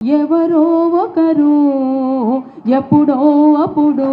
ఎవరో ఒకరు ఎప్పుడో అప్పుడు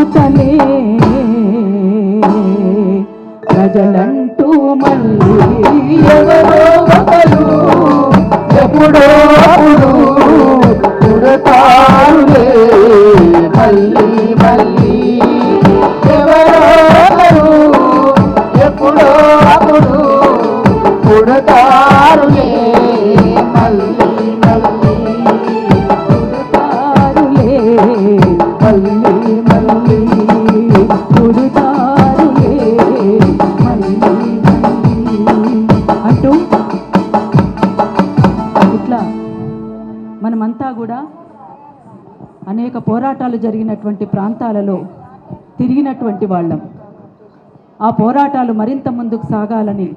నిర్మాతలే ప్రజలంటూ అటు ఇట్లా మనమంతా కూడా అనేక పోరాటాలు జరిగినటువంటి ప్రాంతాలలో తిరిగినటువంటి వాళ్ళం. ఆ పోరాటాలు మరింత ముందుకు సాగాలని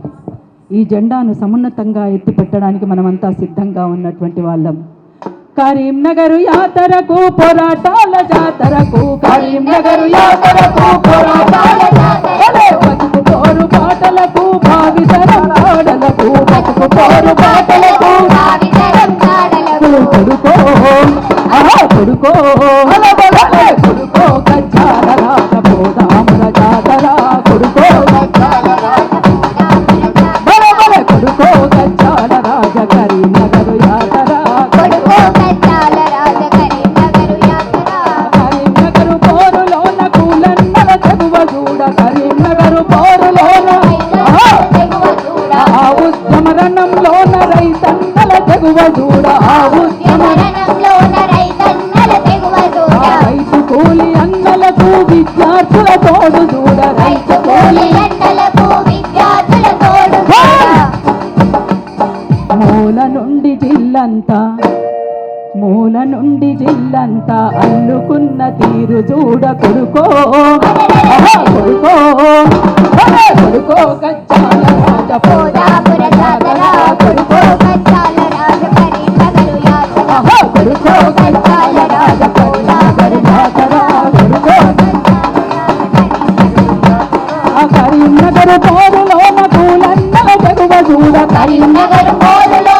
ఈ జెండాను సమున్నతంగా ఎత్తిపెట్టడానికి మనమంతా సిద్ధంగా ఉన్నటువంటి వాళ్ళం. కరీంనగర్ యాతరకు పోరాటాల జాతరకు కరీంనగర్ యాతరకు పోరాటాల జాతర పోరు పాటలకు. భావితరం పాటలకు బతుకు పోరు ఆహా కొడుకో. కొడుకో. చెగువ చూడ రైతు కూలి అన్నలకు విద్యార్థుల తోడు చూడ రైతు కూలి మూల నుండి జిల్లంతా మూల నుండి జిల్లంతా అల్లుకున్న తీరు చూడ కొడుకో. కొడుకో. కొడుకో జాతర కొడుకో చూడ కరీంనగర్ పోరులోన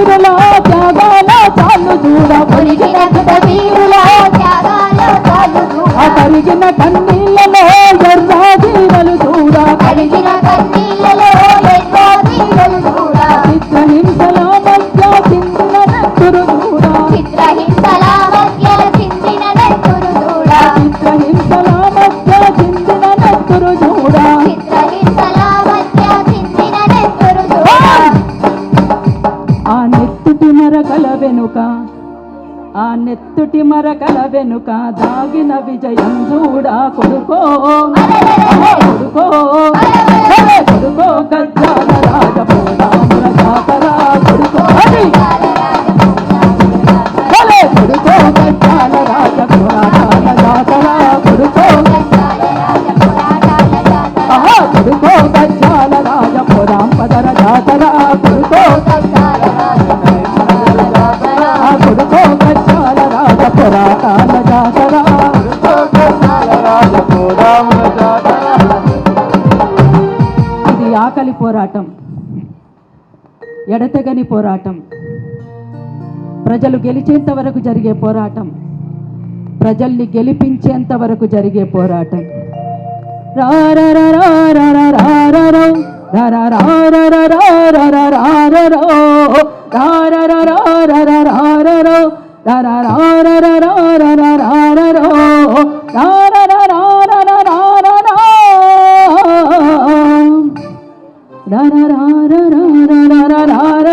వీరుల త్యాగాల చాలు చూడ కరిగిన కన్నీళ్ళలో నెత్తుటి మరకల వెనుక దాగిన విజయం చూడా కొడుకో. కొడుకో. కొడుకో గజ్జాల కొడుకో. కొడుకో గజ్జాల కొడుకో. కొడుకో ఎడతెగని పోరాటం ప్రజలు గెలిచేంత వరకు జరిగే పోరాటం ప్రజల్ని గెలిపించేంత వరకు జరిగే పోరాటం రారరరారరరారరో,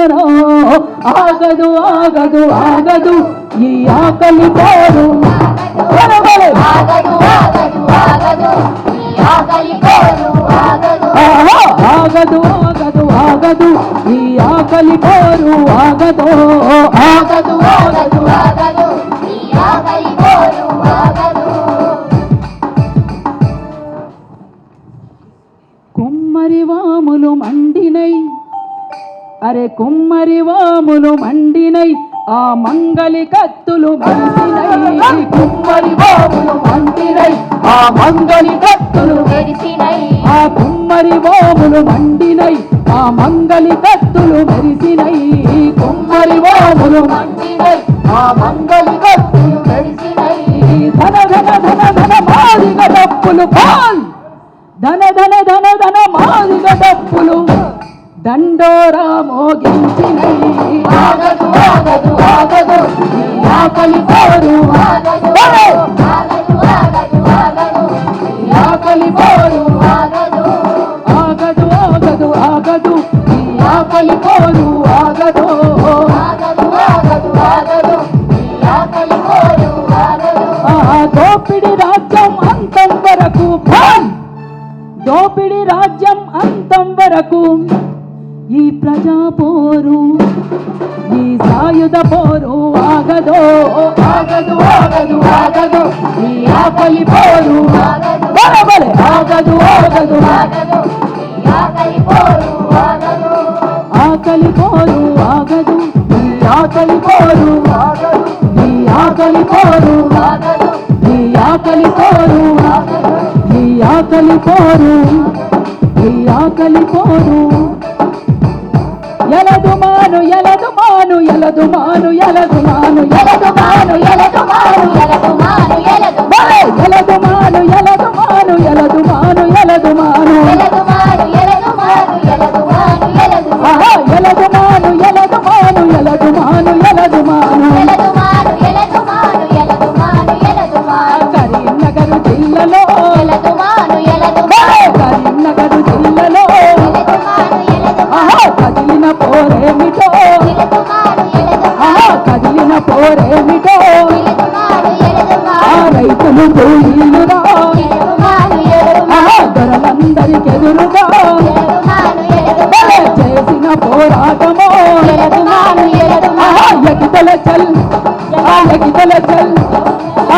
జ్వరం ఆగదు ఆగదు ఆగదు ఈ ఆకలి కోరు ఆగదు ఆగదు ఆగదు ఈ ఆకలి కోరు ఆగదు. ఆగదు ఆగదు ఆగదు ఈ వాములు మండినై అరే కుమ్మరి వాములు మండినై ఆ మంగలి కత్తులు మెరిసినై. కుమ్మరి వాములు మండినై ఆ మంగలి కత్తులు తెరిసినై ఆ కుమ్మరి వాములు మండినై ఆ మంగలి కత్తులు మెరిసినై. కుమ్మరి వాములు మండినై ఆ మంగలి కత్తులు తెరిసినై ధన ధన ధన ధన మాదిగ డప్పులు పాల్. ధన ధన ధన ధన మాదిగ డప్పులు. దండోరా మోగించినై. ఆగదు ఆగదు ఆగదు ఆకలి కోరు ఆగదు. ఆకలి పోరు ఆగదు. ఆకలి పోరు ఆగదు. ఆకలి పోరు ఆగదు. ఆకలి పోరు ఈ ఆకలి పోరు ఆకలి పోరు ఎలదు మాను ఎలదు మాను ఎలదు మాను ఎలదు మాను ఎలదు మాను. ఎలదు మాను ఎలదు మాను ఎలదు బలే! ఎలదు మాను ఎలదు మాను. మాను ఎలదు మాను ఎలదు మాను ఎలదు మాను ఎలదు మాను ఎలదు మాను ఎలదు మాను ఎలదు మాను ఎలదు మాను ఎలదు మాను ఎలదు మాను ఎలదు మాను ఎలదు మాను కరీంనగర్ జిల్లాలో ఎలదు మాను ఎలదు బలే! మాను కరీంనగర్ జిల్లాలో ఎలదు మాను ఎలదు ఆహా కదిలిన పోరేమిటో ఎలదు మాను ఎలదు ఆహా కదిలిన పోరేమిటో ఎలదు మాను ఎలదు ఆ మాను రైతులు కూలీలురా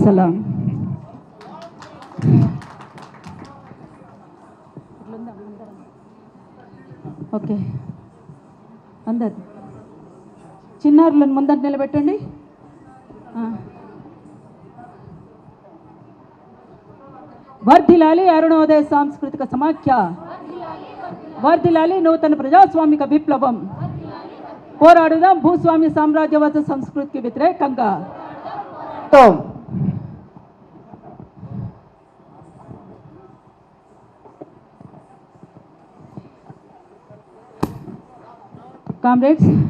సలాం ఓకే. అందరు. చిన్నారులను ముందర నిలబెట్టండి. వర్ధిలాలి అరుణోదయ సాంస్కృతిక సమాఖ్య. వర్ధిలాలి నూతన ప్రజాస్వామిక విప్లవం. పోరాడుదాం భూస్వామి సామ్రాజ్యవాద సంస్కృతికి వ్యతిరేకంగా. comrades.